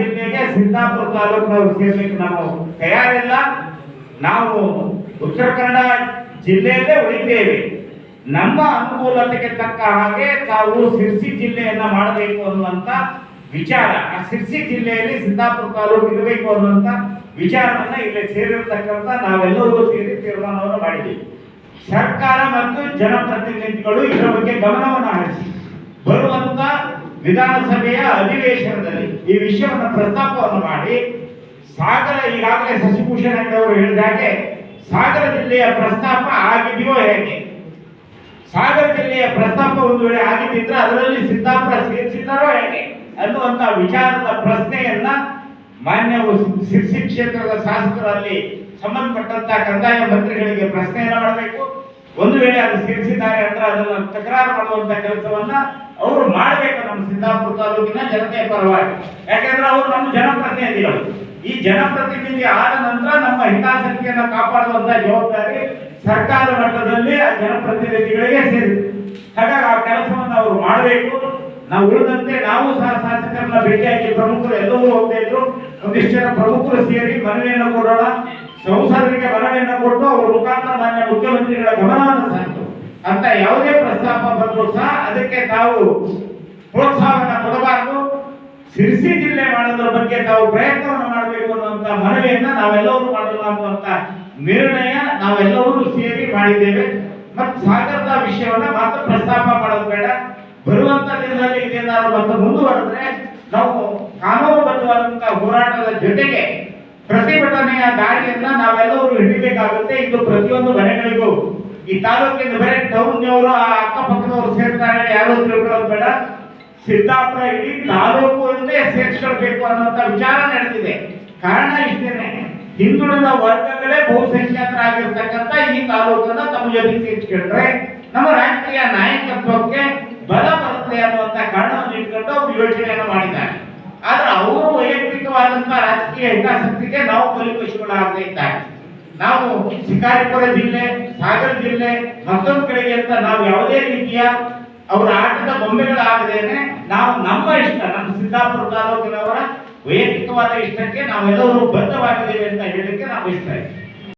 ಜಿಲ್ಲೆಗೆ ಸಿದ್ದಾಪುರ ತಾಲೂಕಿನವರು ಸೇರ್ಲಿಕ್ಕೆ ನಾವು ತಯಾರಿಲ್ಲ. ನಾವು ಉತ್ತರ ಕನ್ನಡ ಜಿಲ್ಲೆಯಲ್ಲೇ ಉಳಿತೇವೆ. ನಮ್ಮ ಅನುಕೂಲತೆಗೆ ತಕ್ಕ ಹಾಗೆ ತಾವು ಸಿರ್ಸಿ ಜಿಲ್ಲೆಯನ್ನ ಮಾಡಬೇಕು ಅನ್ನುವಂತ ವಿಚಾರ. ಆ ಸಿರ್ಸಿ ಜಿಲ್ಲೆಯಲ್ಲಿ ಸಿದ್ದಾಪುರ ತಾಲೂಕು ಇರಬೇಕು ಅನ್ನುವಂತ ವಿಚಾರವನ್ನ ಇಲ್ಲಿ ಸೇರಿರ್ತಕ್ಕಂಥ ನಾವೆಲ್ಲರೂ ಸೇರಿ ತೀರ್ಮಾನವನ್ನು ಮಾಡಿದ್ದೀವಿ. ಸರ್ಕಾರ ಮತ್ತು ಜನಪ್ರತಿನಿಧಿಗಳು ಇದರ ಬಗ್ಗೆ ಗಮನವನ್ನು ಹರಿಸಿ. ಬರುವಂತ ವಿಧಾನಸಭೆಯ ಅಧಿವೇಶನದಲ್ಲಿ ಈ ವಿಷಯವನ್ನು ಪ್ರಸ್ತಾಪವನ್ನು ಮಾಡಿ, ಸಾಗರ ಈಗಾಗಲೇ ಶಶಿಭೂಷಣ್ ಅವರು ಹೇಳಿದ ಹಾಗೆ ಸಾಗರ ಜಿಲ್ಲೆಯ ಪ್ರಸ್ತಾಪ ಆಗಿದೆಯೋ ಹೇಗೆ? ಸಾಗರ ಜಿಲ್ಲೆಯ ಪ್ರಸ್ತಾಪ ಒಂದು ವೇಳೆ ಆಗಿದ್ದಿದ್ರೆ ಅದರಲ್ಲಿ ಸಿದ್ದಾಪುರ ಸೇರಿಸಿದ್ದಾರೋ ಹೇಗೆ? ಅನ್ನುವಂತ ವಿಚಾರದ ಪ್ರಶ್ನೆಯನ್ನ ಮಾನ್ಯ ಶಿರ್ಸಿ ಕ್ಷೇತ್ರದ ಶಾಸಕರಲ್ಲಿ ಸಂಬಂಧಪಟ್ಟಂತ ಕಂದಾಯ ಮಂತ್ರಿಗಳಿಗೆ ಪ್ರಶ್ನೆಯನ್ನ ಮಾಡಬೇಕು. ಒಂದು ವೇಳೆ ಅದು ಸೇರಿಸಿದ್ದಾರೆ ಅಂದ್ರೆ ಅದನ್ನು ತಕರಾರು ಮಾಡುವಂತ ಕೆಲಸವನ್ನ ಅವರು ಮಾಡಬೇಕು ನಮ್ಮ ಸಿದ್ದಾಪುರ ತಾಲೂಕಿನ ಜನತೆಯ ಪರವಾಗಿ. ಯಾಕಂದ್ರೆ ಅವರು ನಮ್ಮ ಜನಪ್ರತಿನಿಧಿಗಳು ಈ ಜನಪ್ರತಿನಿಧಿ ಆದ ನಂತರ ನಮ್ಮ ಹಿತಾಸಕ್ತಿಯನ್ನ ಕಾಪಾಡುವಂತ ಜವಾಬ್ದಾರಿ ಸರ್ಕಾರ ಮಟ್ಟದಲ್ಲಿ ಆ ಜನಪ್ರತಿನಿಧಿಗಳಿಗೆ ಸೇರಿ ಹಾಗಾಗಿ ಆ ಕೆಲಸವನ್ನು ಅವರು ಮಾಡಬೇಕು. ನಾವು ಉಳಿದಂತೆ ನಾವು ಸಹ ಶಾಸಕರನ್ನ ಭೇಟಿಯಾಗಿ ಪ್ರಮುಖರು ಎಲ್ಲರೂ ಹೋಗ್ತಾ ಇದ್ರು. ಒಂದಿಷ್ಟು ಜನ ಪ್ರಮುಖರು ಸೇರಿ ಮನವಿಯನ್ನು ಕೊಡೋಣ. ಸಂಸದರಿಗೆ ಮನವಿಯನ್ನು ಕೊಟ್ಟು ಅವರ ಮುಖಾಂತರ ಮಾನ್ಯ ಮುಖ್ಯಮಂತ್ರಿಗಳ ಗಮನವನ್ನು ಸೆಳೆದು ಅಂತ ಯಾವುದೇ ಪ್ರಸ್ತಾಪ ಬಂದರೂ ಸಹ ಅದಕ್ಕೆ ತಾವು ಪ್ರೋತ್ಸಾಹವನ್ನು ಕೊಡಬಾರದು. ಸಿರ್ಸಿ ಜಿಲ್ಲೆ ಮಾಡೋದ್ರ ಬಗ್ಗೆ ತಾವು ಪ್ರಯತ್ನವನ್ನು ಮಾಡಬೇಕು ಅನ್ನುವಂತ ಮನವಿಯನ್ನ ನಾವೆಲ್ಲರೂ ಮಾಡಲ್ಲ ಅನ್ನುವಂತ ನಿರ್ಣಯ ನಾವೆಲ್ಲರೂ ಸೇರಿ ಮಾಡಿದ್ದೇವೆ. ಮತ್ತು ಸಾಗರದ ವಿಷಯವನ್ನ ಮಾತ್ರ ಪ್ರಸ್ತಾಪ ಮಾಡೋದು ಬೇಡ. ಬರುವಂತ ದಿನದಲ್ಲಿ ಇದೇನಾದ್ರು ಮತ್ತೆ ಮುಂದುವರೆದ್ರೆ ನಾವು ಕಾನೂನುಬದ್ಧವಾದಂತಹ ಹೋರಾಟದ ಜೊತೆಗೆ ಪ್ರತಿಭಟನೆಯ ದಾರಿಯನ್ನ ನಾವೆಲ್ಲರೂ ಹಿಡಿಬೇಕಾಗುತ್ತೆ. ಇದು ಪ್ರತಿಯೊಂದು ಮನೆಗಳಿಗೂ ಈ ತಾಲೂಕಿನ ಬರೀ ಟೌನ್ನವರು, ಆ ಅಕ್ಕಪಕ್ಕದವರು ಸೇರ್ತಾರೆ. ಯಾರು ತಿಳ್ಕೊಳ್ಳೋದು ಬೇಡ. ಸಿದ್ದಾಪುರ ಇಡೀ ತಾಲೂಕನ್ನೇ ಸೇರಿಸ್ಕೊಳ್ಬೇಕು ಅನ್ನುವಂತ ವಿಚಾರ ನಡೆದಿದೆ. ಕಾರಣ ಇಷ್ಟೇನೆ. ಹಿಂದುಳಿದ ವರ್ಗಗಳೇ ಬಹುಸಂಖ್ಯಾತರಾಗಿರ್ತಕ್ಕಂಥ ಈ ತಾಲೂಕನ್ನ ತಮ್ಮ ಜೊತೆಗೆ ಸೇರಿಸ್ಕೊಂಡ್ರೆ ನಮ್ಮ ರಾಜಕೀಯ ನಾಯಕತ್ವಕ್ಕೆ ಬಲ ಬರುತ್ತೆ ಅನ್ನುವಂತ ಕಾರಣವನ್ನು ಇಟ್ಕೊಂಡು ಅವರು ಯೋಚನೆಯನ್ನು ಮಾಡಿದ್ದಾರೆ. ಆದ್ರೆ ಅವರು ವೈಯಕ್ತಿಕವಾದಂತಹ ರಾಜಕೀಯ ಹಿತಾಸಕ್ತಿಗೆ ನಾವು ಬಲಿಪಶುಗಳಾಗದೇ ಇದ್ದಾರೆ. ನಾವು ಶಿಕಾರಿಪುರ ಜಿಲ್ಲೆ, ಸಾಗರ ಜಿಲ್ಲೆ, ಮತ್ತೊಂದು ಕಡೆಗೆ ಅಂತ ನಾವು ಯಾವುದೇ ರೀತಿಯ ಅವರ ಆಟದ ಬೊಂಬೆಗಳಾಗದೇನೆ ನಾವು ನಮ್ಮ ಇಷ್ಟ, ನಮ್ಮ ಸಿದ್ದಾಪುರ ತಾಲೂಕಿನವರ ವೈಯಕ್ತಿಕವಾದ ಇಷ್ಟಕ್ಕೆ ನಾವೆಲ್ಲರೂ ಬದ್ಧವಾಗಿದ್ದೇವೆ ಅಂತ ಹೇಳಲಿಕ್ಕೆ ನಾವು ಇಷ್ಟ